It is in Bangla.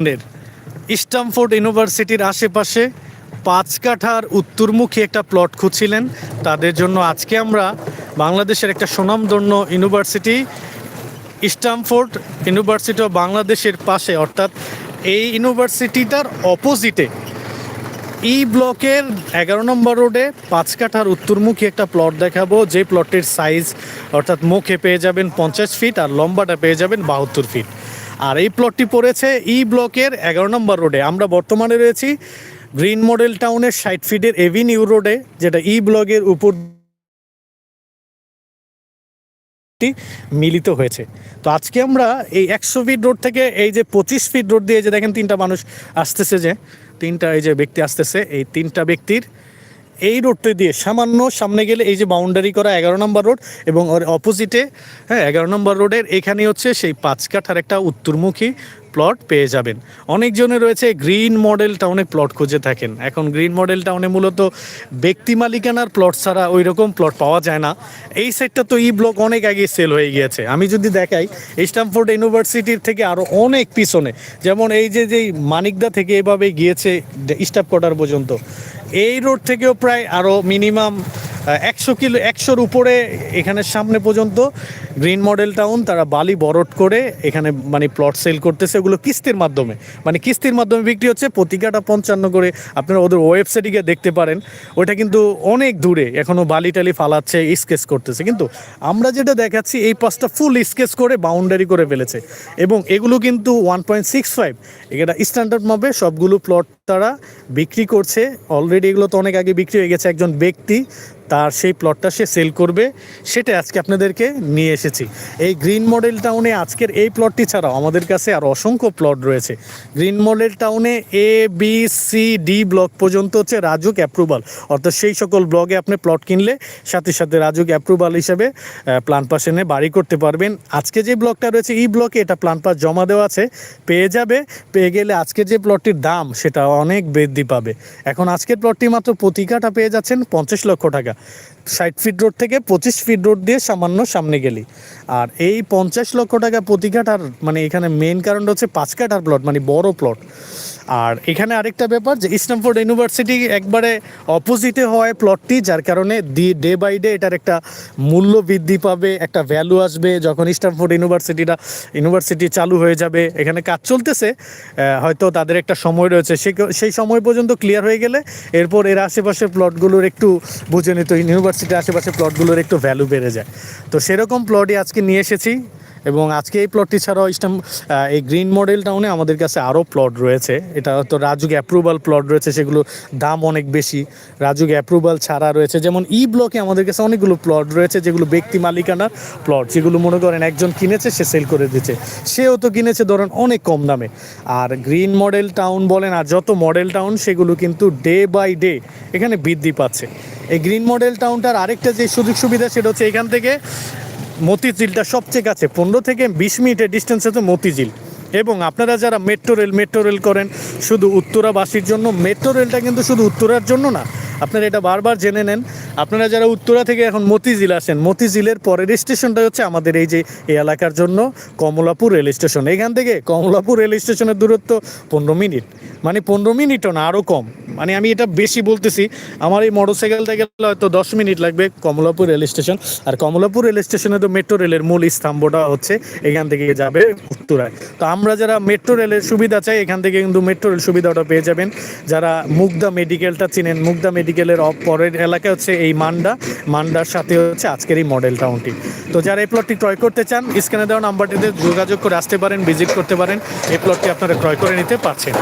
ইংল্যান্ডের স্টামফোর্ড ইউনিভার্সিটির আশেপাশে পাঁচ কাঠার উত্তরমুখী একটা প্লট খুঁজছিলেন। তাদের জন্য আজকে আমরা বাংলাদেশের একটা সুনামধন্য ইউনিভার্সিটি, স্টামফোর্ড ইউনিভার্সিটি অফ বাংলাদেশের পাশে, অর্থাৎ এই ইউনিভার্সিটিটার অপোজিটে ই ব্লকের এগারো নম্বর রোডে পাঁচ কাঠার উত্তরমুখী একটা প্লট দেখাবো। যে প্লটের সাইজ অর্থাৎ মুখে পেয়ে যাবেন পঞ্চাশ ফিট আর লম্বাটা পেয়ে যাবেন বাহাত্তর ফিট আর এই প্লটটি পড়েছে ই ব্লকের এগারো নম্বর রোডে। আমরা বর্তমানে রয়েছি গ্রিন মডেল টাউনের ষাট ফিটের এভিনিউ রোডে যেটা ই ব্লকের উপর মিলিত হয়েছে। তো আজকে আমরা এই একশো ফিট রোড থেকে এই যে পঁচিশ ফিট রোড দিয়ে যে দেখেন তিনটা মানুষ আসতেছে যে তিনটা এই যে ব্যক্তি আসতেছে, এই তিনটা ব্যক্তির এই রোডটা দিয়ে সামান্য সামনে গেলে এই যে বাউন্ডারি করা এগারো নম্বর রোড এবং ওর অপোজিটে হ্যাঁ এগারো নম্বর রোডের এখানে হচ্ছে সেই পাঁচ কাঠার একটা উত্তরমুখী প্লট পেয়ে যাবেন। অনেকজনে রয়েছে গ্রিন মডেল টাউনে প্লট খুঁজে থাকেন। এখন গ্রিন মডেল টাউনে মূলত ব্যক্তি মালিকানার প্লট ছাড়া ওই রকম প্লট পাওয়া যায় না। এই সেটটা তো ই ব্লক অনেক আগে সেল হয়ে গিয়েছে। আমি যদি দেখাই স্ট্যামফোর্ড ইউনিভার্সিটির থেকে আরও অনেক পিছনে, যেমন এই যে যেই মানিকদা থেকে এভাবে গিয়েছে স্টাফ কোয়ার্টার পর্যন্ত, এই রোড থেকেও প্রায় আরও মিনিমাম একশো কিলো, একশোর উপরে এখানে সামনে পর্যন্ত গ্রিন মডেল টাউন, তারা বালি বরট করে এখানে মানে প্লট সেল করতেছে। ওগুলো কিস্তির মাধ্যমে। মানে কিস্তির মাধ্যমে বিক্রি হচ্ছে, প্রতিকাটা পঞ্চান্ন করে। আপনারা ওদের ওয়েবসাইটে গিয়ে দেখতে পারেন। ওটা কিন্তু অনেক দূরে। এখনও বালি টালি ফালাচ্ছে স্কেচ করতেছে। কিন্তু আমরা যেটা দেখাচ্ছি, এই পাঁচটা ফুল স্কেচ করে বাউন্ডারি করে ফেলেছে। এবং এগুলো কিন্তু ওয়ান পয়েন্ট সিক্স ফাইভ এটা স্ট্যান্ডার্ড মাপে সবগুলো প্লট তারা বিক্রি করছে। অলরেডি এগুলো তো অনেক আগে বিক্রি হয়ে গেছে একজন ব্যক্তি। তার সেই প্লটটা সে সেল করবে সেটা আজকে আপনাদেরকে নিয়ে এসেছি। এই গ্রিন মডেল টাউনে আজকের এই প্লটটি ছাড়াও আমাদের কাছে আর অসংখ্য প্লট রয়েছে। গ্রিন মডেল টাউনে A B C D block পর্যন্ত হচ্ছে রাজুক অ্যাপ্রুভাল অর্থাৎ সেই সকল ব্লগে আপনি প্লট কিনলে সাথে সাথে রাজুক অ্যাপ্রুভাল হিসাবে প্ল্যান পাস এনে বাড়ি করতে পারবেন। আজকে যে ব্লকটা রয়েছে, এই ব্লকে এটা প্ল্যান পাস জমা দেওয়া আছে। পেয়ে যাবে, পেয়ে গেলে আজকে যে প্লটটির দাম, সেটা অনেক বৃদ্ধি পাবে। এখন আজকের প্লটটি মাত্র প্রতি কাঠা পেয়ে যাচ্ছেন পঞ্চাশ লক্ষ টাকা। ষাট ফিট রোড থেকে পঁচিশ ফিট রোড দিয়ে সামান্য সামনে গেলি। আর এই পঞ্চাশ লক্ষ টাকা প্রতি কাঠার মানে এখানে মেন কারণটা হচ্ছে পাঁচ কাঠার প্লট মানে বড় প্লট আর এখানে আরেকটা ব্যাপার যে স্ট্যামফোর্ড ইউনিভার্সিটি একবারে অপোজিটে হয় প্লটটি যার কারণে দি ডে বাই ডে এটার একটা মূল্য বৃদ্ধি পাবে, একটা ভ্যালু আসবে। যখন স্ট্যামফোর্ড ইউনিভার্সিটিটা ইউনিভার্সিটি চালু হয়ে যাবে, এখানে কাজ চলতেছে হয়তো তাদের একটা সময় রয়েছে। সেই সময় পর্যন্ত ক্লিয়ার হয়ে গেলে এরপর এর আশেপাশের প্লটগুলোর একটু বুঝে নিত ইউনিভার্সিটির আশেপাশে প্লটগুলোর একটু ভ্যালু বেড়ে যায়। তো সেরকম প্লটই আজকে নিয়ে এসেছি। এবং আজকে এই প্লটটি ছাড়াও ইস্টাম এই গ্রিন মডেল টাউনে আমাদের কাছে আরও প্লট রয়েছে। এটা তো রাজুক অ্যাপ্রুভাল প্লট রয়েছে সেগুলো দাম অনেক বেশি। রাজুক অ্যাপ্রুভাল ছাড়া রয়েছে। যেমন ই ব্লকে আমাদের কাছে অনেকগুলো প্লট রয়েছে, যেগুলো ব্যক্তি মালিকানার প্লট যেগুলো মনে করেন একজন কিনেছে, সে সেল করে দিচ্ছে সেও তো কিনেছে ধরেন অনেক কম দামে। আর গ্রিন মডেল টাউন বলেন, আর যত মডেল টাউন সেগুলো কিন্তু ডে বাই ডে এখানে বৃদ্ধি পাচ্ছে। এই গ্রিন মডেল টাউনটার আরেকটা যে সুযোগ সুবিধা সেটা হচ্ছে এখান থেকে মতিঝিলটা সবচেয়ে কাছে, পনেরো থেকে বিশ মিনিটের ডিস্টেন্সে তো মতিঝিল। এবং আপনারা যারা মেট্রো রেল মেট্রো রেল করেন, শুধু উত্তরাবাসীর জন্য মেট্রো রেলটা কিন্তু শুধু উত্তরার জন্য না, আপনারা এটা বারবার জেনে নেন। আপনারা যারা উত্তরা থেকে এখন মতিঝিল আসেন, মতিঝিলের পরের স্টেশনটা হচ্ছে আমাদের এই যে এই এলাকার জন্য কমলাপুর রেল স্টেশন এখান থেকে কমলাপুর রেল স্টেশনের দূরত্ব পনেরো মিনিট। মানে পনেরো মিনিটও না, আরও কম। মানে আমি এটা বেশি বলতেছি, আমার এই মোটর সাইকেলটা গেলে হয়তো দশ মিনিট লাগবে কমলাপুর রেল স্টেশন। আর কমলাপুর রেল স্টেশনে তো মেট্রো রেলের মূল স্তম্ভটা হচ্ছে এখান থেকে যাবে উত্তরায়। তো আমরা যারা মেট্রো রেলের সুবিধা চাই, এখান থেকে কিন্তু মেট্রো রেল সুবিধাটা পেয়ে যাবেন। যারা মুগদা মেডিকেলটা চিনেন, মুগদা মেডিকেলের পরের এলাকা হচ্ছে এই মান্ডা। মান্ডার সাথে হচ্ছে আজকের এই মডেল টাউনটি। তো যারা এই প্লটটি ক্রয় করতে চান স্ক্যানে দেওয়া নাম্বারটিতে যোগাযোগ করে আসতে পারেন, ভিজিট করতে পারেন। এই প্লটটি আপনারা ক্রয় করে নিতে পারছেন।